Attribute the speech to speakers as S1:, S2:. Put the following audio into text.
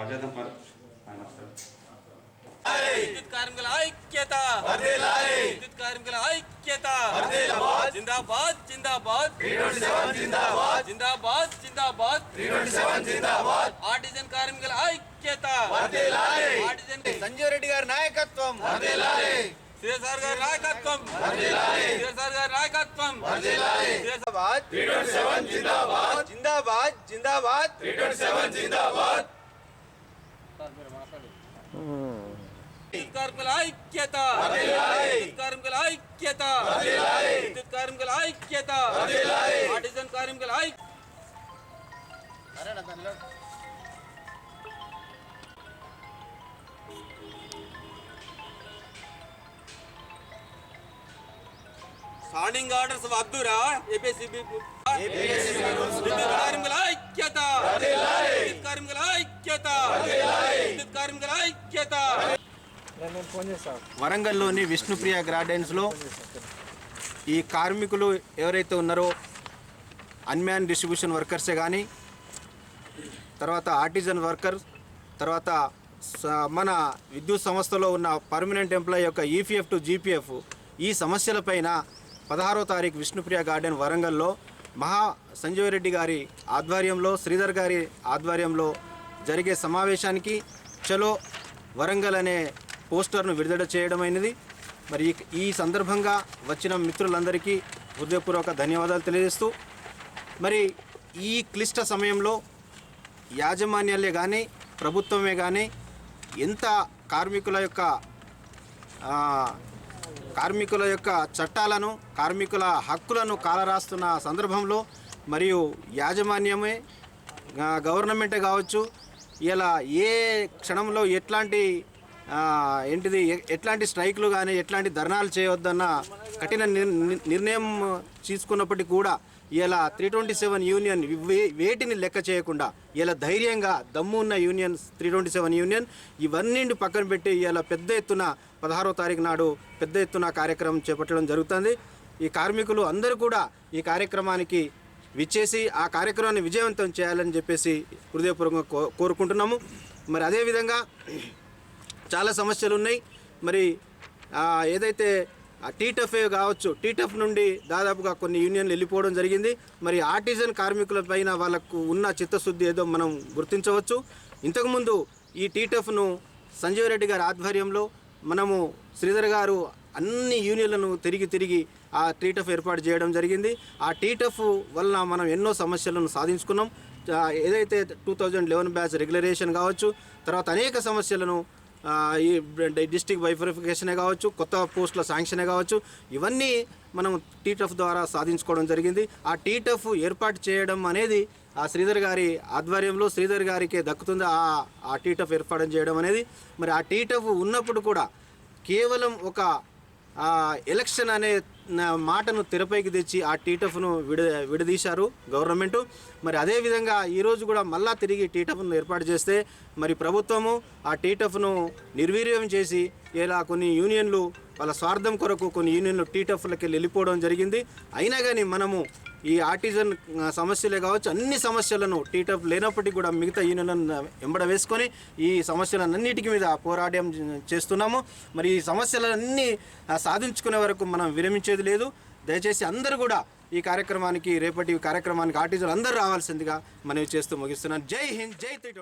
S1: Start చేద్దాం మరి ఆయన వస్తాడు
S2: విద్యుత్ కార్మికుల ఐక్యత విద్యుత్ కార్మికుల ఐక్యత జిందాబాద్ జిందాబాద్ జిందాబాద్ జిందాబాద్ ఆర్టిజన్ కార్మికుల ఐక్యత ఆర్టిజన్
S3: సంజీవ్ రెడ్డి గారి నాయకత్వం
S2: సిఎస్ఆర్ గారి నాయకత్వం సిఎస్ఆర్ గారి నాయకత్వం
S3: జిందాబాద్ జిందాబాద్ జిందాబాద్
S2: విద్యుత్ కార్మికుల ఐక్యత. కార్మికుల ఐక్యత. విద్యుత్ కార్మికుల ఐక్యత. ఆర్టిజన్ కార్మికుల ఐక్యత స్టాండింగ్ ఆర్డర్స్ వద్దురా. ఏపీసీబీ కార్మికుల ఐక్యత. కార్మికుల ఐక్యత విద్యుత్ కార్మికుల ఐక్యత
S3: వరంగల్లోని విష్ణుప్రియ గార్డెన్స్లో ఈ కార్మికులు ఎవరైతే ఉన్నారో అన్మ్యాన్ డిస్ట్రిబ్యూషన్ వర్కర్సే కానీ తర్వాత ఆర్టిజన్ వర్కర్ తర్వాత స- మన విద్యుత్ సంస్థలో ఉన్న పర్మనెంట్ ఎంప్లాయీ యొక్క ఈపీఎఫ్ టు జీపీఎఫ్ ఈ సమస్యలపైన పదహారో తారీఖు విష్ణుప్రియ గార్డెన్ వరంగల్లో మహా సంజీవ రెడ్డి గారి ఆధ్వర్యంలో శ్రీధర్ గారి ఆధ్వర్యంలో జరిగే సమావేశానికి చలో వరంగల్ అనే పోస్టర్ను విడుదల చేయడమైనది. మరి ఈ- సందర్భంగా వచ్చిన మిత్రులందరికీ హృదయపూర్వక ధన్యవాదాలు తెలియజేస్తూ మరి ఈ క్లిష్ట సమయంలో యాజమాన్యాలే కానీ ప్రభుత్వమే కానీ ఎంత కార్మికుల యొక్క కార్మికుల యొక్క చట్టాలను కార్మికుల హక్కులను కాలరాస్తున్న సందర్భంలో మరియు యాజమాన్యమే గవర్నమెంటే కావచ్చు ఇలా ఏ క్షణంలో ఎట్లాంటి ఏంటిది ఎ- ఎట్లాంటి స్ట్రైక్లు కానీ ఎట్లాంటి ధర్నాలు చేయవద్దన్న కఠిన నిర్- నిర్ణయం తీసుకున్నప్పటికీ కూడా ఇలా త్రీ ట్వంటీ సెవెన్ యూనియన్ వే- వేటిని లెక్క చేయకుండా ఇలా ధైర్యంగా దమ్ము ఉన్న union three twenty seven union ఇవన్నీ పక్కన పెట్టి ఇలా పెద్ద ఎత్తున పదహారో తారీఖు నాడు పెద్ద ఎత్తున కార్యక్రమం చేపట్టడం జరుగుతుంది. ఈ కార్మికులు అందరూ కూడా ఈ కార్యక్రమానికి విచ్చేసి ఆ కార్యక్రమాన్ని విజయవంతం చేయాలని చెప్పేసి హృదయపూర్వకంగా కో కోరుకుంటున్నాము. మరి అదేవిధంగా చాలా సమస్యలు ఉన్నాయి మరి ఏదైతే టీటఫే కావచ్చు టీటఫ్ నుండి దాదాపుగా కొన్ని యూనియన్లు వెళ్ళిపోవడం జరిగింది. మరి ఆర్టిజన్ కార్మికుల పైన వాళ్ళకు ఉన్న చిత్తశుద్ధి ఏదో మనం గుర్తించవచ్చు. ఇంతకుముందు ఈ టీటఫ్ను సంజీవ్ రెడ్డి గారి ఆధ్వర్యంలో మనము శ్రీధర్ గారు అన్ని యూనియన్లను తిరిగి తిరిగి ఆ టీటఫ్ ఏర్పాటు చేయడం జరిగింది. ఆ టీటఫ్ వలన మనం ఎన్నో సమస్యలను సాధించుకున్నాం. ఏదైతే two thousand eleven batch regularisation కావచ్చు తర్వాత అనేక సమస్యలను ఈ డిస్టిక్ వైఫరిఫికేషనే కావచ్చు కొత్త పోస్టుల శాంక్షనే కావచ్చు ఇవన్నీ మనం టీటఫ్ ద్వారా సాధించుకోవడం జరిగింది. ఆ టీటఫ్ ఏర్పాటు చేయడం అనేది ఆ శ్రీధర్ గారి ఆధ్వర్యంలో శ్రీధర్ గారికి దక్కుతుంది? ఆ ఆ టీటఫ్ ఏర్పాటు చేయడం అనేది. మరి ఆ టీటఫ్ ఉన్నప్పుడు కూడా కేవలం ఒక ఎలక్షన్ అనే మాటను తెరపైకి తెచ్చి ఆ టీటఫ్ను విడ విడదీశారు గవర్నమెంట్. మరి అదేవిధంగా ఈరోజు కూడా మళ్ళా తిరిగి టీటఫ్ను ఏర్పాటు చేస్తే మరి ప్రభుత్వము ఆ టీటఫ్ను నిర్వీర్యం చేసి ఇలా కొన్ని యూనియన్లు వాళ్ళ స్వార్థం కొరకు కొన్ని యూనియన్లు టీటఫ్లకి వెళ్ళిపోవడం జరిగింది. అయినా కానీ మనము ఈ ఆర్టిజన్ సమస్యలే కావచ్చు అన్ని సమస్యలను టీటప్ లేనప్పటికీ కూడా మిగతా యూనియన్లను ఎంబడ వేసుకొని ఈ సమస్యలన్నిటికీ మీద పోరాటం చేస్తున్నాము. మరి ఈ సమస్యలన్నీ సాధించుకునే వరకు మనం విరమించేది లేదు. దయచేసి అందరూ కూడా ఈ కార్యక్రమానికి రేపటి కార్యక్రమానికి ఆర్టిజన్ అందరూ రావాల్సిందిగా మనవి చేస్తూ ముగిస్తున్నాను. జై హింద్ జై త్రీ